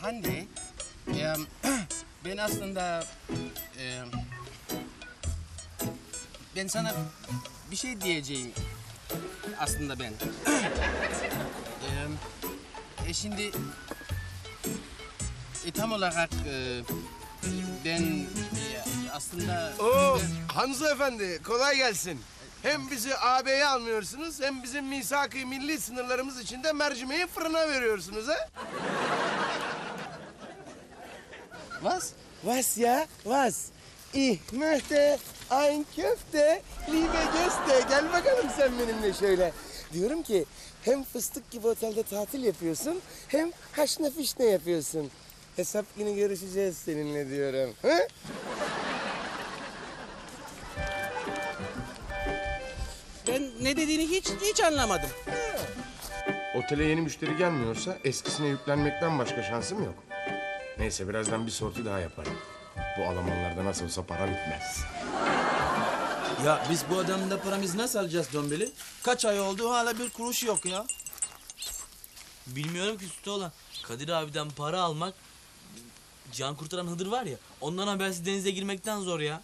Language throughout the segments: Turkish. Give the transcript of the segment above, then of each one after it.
Hande, e, ben aslında e, ben sana bir şey diyeceğim aslında ben. e, e, şimdi e, tam olarak e, ben e, aslında Oo, Hamza Efendi kolay gelsin. Hem bizi AB'ye almıyorsunuz hem bizim misak-ı milli sınırlarımız içinde mercimeği fırına veriyorsunuz ha? Was? Was ya? Was? Ich möchte ein Köfte, liebe Gäste. Gel bakalım sen benimle şöyle. Diyorum ki hem fıstık gibi otelde tatil yapıyorsun hem haşna fişne yapıyorsun. Hesap günü görüşeceğiz seninle diyorum. Hı? Ben ne dediğini hiç hiç anlamadım. Otele yeni müşteri gelmiyorsa eskisine yüklenmekten başka şansım yok. Neyse birazdan bir sortu daha yaparım. Bu Almanlarda nasıl olsa para bitmez. Ya biz bu adamın da paramızı nasıl alacağız Dombili? Kaç ay oldu hala bir kuruş yok ya. Bilmiyorum ki sütü olan. Kadir abiden para almak can kurtaran Hıdır var ya ondan habersiz denize girmekten zor ya.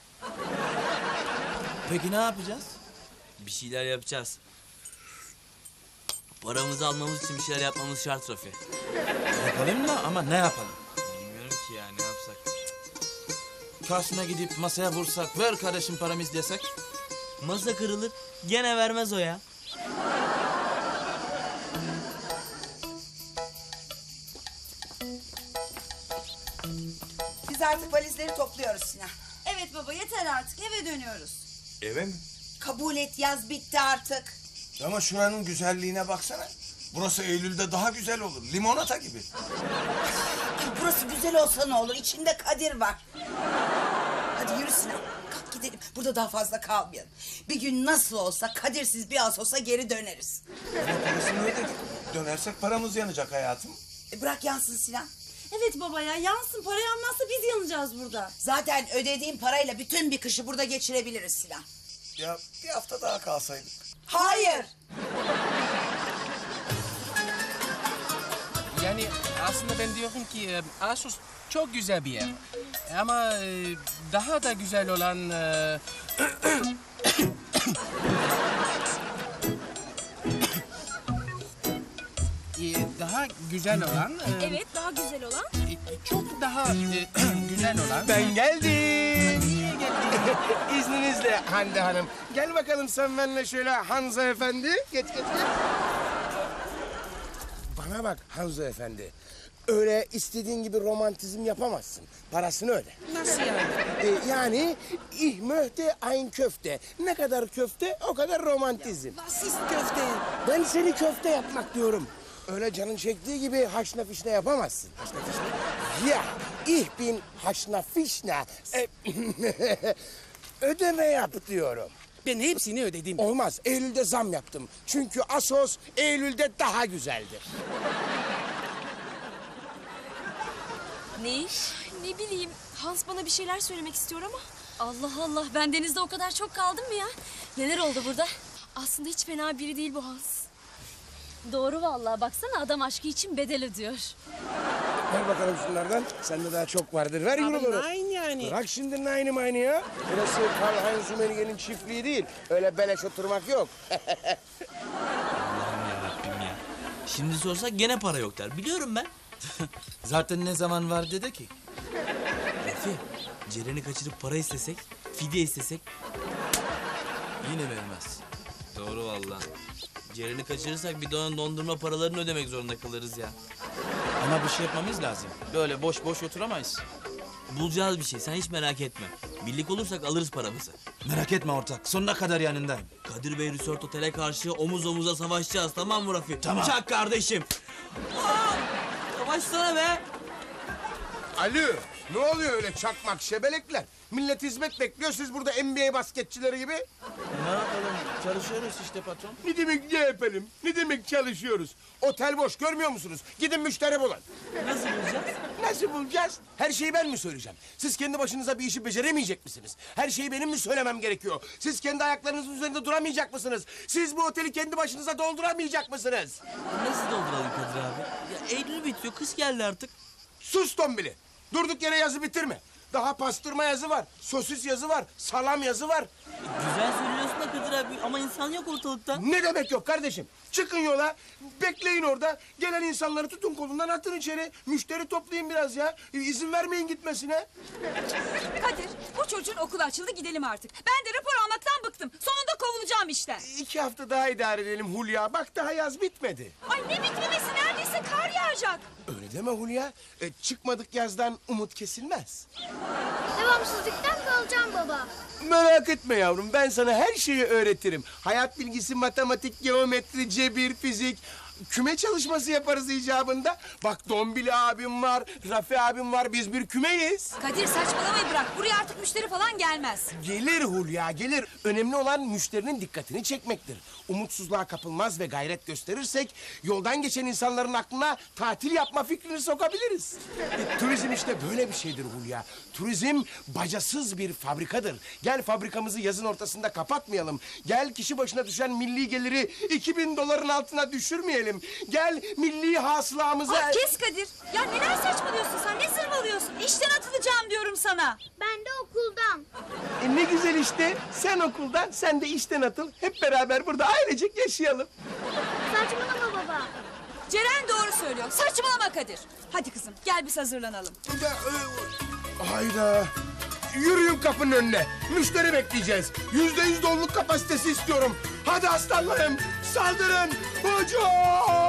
Peki ne yapacağız? Bir şeyler yapacağız. Paramızı almamız için bir şeyler yapmamız şart Rafi. Yapalım da ama ne yapalım? Karşına gidip masaya vursak, ver kardeşim paramız desek. Masa kırılır gene vermez o ya. Biz artık valizleri topluyoruz Sinan. Evet baba yeter artık eve dönüyoruz. Eve mi? Kabul et yaz bitti artık. Ama şuranın güzelliğine baksana. Burası Eylül'de daha güzel olur. Limonata gibi. Burası güzel olsa ne olur içinde Kadir var. Hadi yürü Sinan. Kalk gidelim. Burada daha fazla kalmayalım. Bir gün nasıl olsa Kadirsiz bir az olsa geri döneriz. Ama parasını ödedik. Dönersek paramız yanacak hayatım. E bırak yansın Sinan. Evet baba ya yansın para yanmazsa biz yanacağız burada. Zaten ödediğim parayla bütün bir kışı burada geçirebiliriz Sinan. Ya bir hafta daha kalsaydık. Hayır. Yani aslında ben diyorum ki e, Asos çok güzel bir yer. Ama e, daha da güzel olan... e, e, daha güzel olan... e, Evet daha güzel olan. e, çok daha e, güzel olan... Ben geldim. Niye geldin? İzninizle Hande Hanım. Gel bakalım sen benimle şöyle Hanza Efendi. Geç geç geç. Bana bak Hanza Efendi. Öyle istediğin gibi romantizm yapamazsın. Parasını öde. Nasıl yani? Ee, yani ich möchte ein köfte. Ne kadar köfte o kadar romantizm. Siz köfte. Ben seni köfte yapmak diyorum. Öyle canın çektiği gibi haşna fişne yapamazsın. Haşna fişne? Ya, ich bin haşna fişne. E, ödeme yap diyorum. Ben hepsini ödedim. Olmaz, Eylül'de zam yaptım. Çünkü Asos Eylül'de daha güzeldir. Ne iş? Ne bileyim. Hans bana bir şeyler söylemek istiyor ama. Allah Allah ben denizde o kadar çok kaldım mı ya? Neler oldu burada? Aslında hiç fena biri değil bu Hans. Doğru vallahi baksana adam aşkı için bedel ödüyor. Ver bakalım şunlardan. Sende daha çok vardır. Ver euroları. Aynı yani. Bırak şimdi aynı aynı ya. Burası Karl Heinz Rummenigge'nin çiftliği değil. Öyle beleş oturmak yok. Allah'ım yarabbim ya. Şimdi sorsak gene para yok der. Biliyorum ben. Zaten ne zaman var dedi ki? Rafi, Ceren'i kaçırıp para istesek, fidye istesek Yine vermez. Doğru valla. Ceren'i kaçırırsak bir dönem dondurma paralarını ödemek zorunda kalırız ya. Ama bir şey yapmamız lazım. Böyle boş boş oturamayız. Bulacağız bir şey sen hiç merak etme. Birlik olursak alırız paramızı. Merak etme ortak. Sonuna kadar yanındayım. Kadir Bey Resort Otel'e karşı omuz omuza savaşacağız tamam mı Rafi? Tamam. Çak kardeşim. Aa! Savaşsana be. Alo, ne oluyor öyle çakmak şebelekler? Millet hizmet bekliyor, siz burada NBA basketçileri gibi. Ne yapalım? Çalışıyoruz işte patron. Ne demek ne yapalım? Ne demek çalışıyoruz? Otel boş, görmüyor musunuz? Gidin müşteri bulun. Nasıl bulacağız? Nasıl bulacağız? Her şeyi ben mi söyleyeceğim? Siz kendi başınıza bir işi beceremeyecek misiniz? Her şeyi benim mi söylemem gerekiyor? Siz kendi ayaklarınızın üzerinde duramayacak mısınız? Siz bu oteli kendi başınıza dolduramayacak mısınız? Nasıl dolduralım Kadir abi? Ya Eylül bitiyor kış geldi artık. Sus Dombili. Durduk yere yazı bitirme. Daha pastırma yazı var, sosis yazı var, salam yazı var. Güzel söylüyorsun da Kadir abi ama insan yok ortalıkta. Ne demek yok kardeşim? Çıkın yola, bekleyin orada. Gelen insanları tutun kolundan atın içeri. Müşteri toplayın biraz ya. İzin vermeyin gitmesine. Kadir bu çocuğun okulu açıldı gidelim artık. Ben de rapor almaktan bıktım. Sonunda kovulacağım işten. İki hafta daha idare edelim Hulya. Bak daha yaz bitmedi. Ay ne bitmemesi neredeyse kar yağacak. Öyle deme Hulya. E, çıkmadık yazdan umut kesilmez. Devamsızlıktan kalacağım baba. Merak etme yavrum. Ben sana her şeyi öğretirim. Hayat bilgisi, matematik, geometri, cebir, fizik. Küme çalışması yaparız icabında. Bak Dombili abim var, Rafi abim var. Biz bir kümeyiz. Kadir saçmalamayı bırak. Buraya artık müşteri falan gelmez. Gelir Hulya gelir. Önemli olan müşterinin dikkatini çekmektir. Umutsuzluğa kapılmaz ve gayret gösterirsek yoldan geçen insanların aklına tatil yapma fikrini sokabiliriz. E, turizm işte böyle bir şeydir Hulya. Turizm bacasız bir fabrikadır. Gel fabrikamızı yazın ortasında kapatmayalım. Gel kişi başına düşen milli geliri 2000 doların altına düşürmeyelim. Gel milli hasılamızı... Ay kes Kadir. Ya neler saçmalıyorsun sen? Ne zırvalıyorsun? İşten atılacağım diyorum sana. Ben de okuldan. E, ne güzel işte. Sen okuldan, sen de işten atıl. Hep beraber burada ailecek yaşayalım. Saçmalama baba. Ceren doğru söylüyor. Saçmalama Kadir. Hadi kızım gel biz hazırlanalım. E, hayda. Yürüyün kapının önüne. Müşteri bekleyeceğiz. Yüzde yüz doluluk kapasitesi istiyorum. Hadi aslanlarım saldırın. Hücum!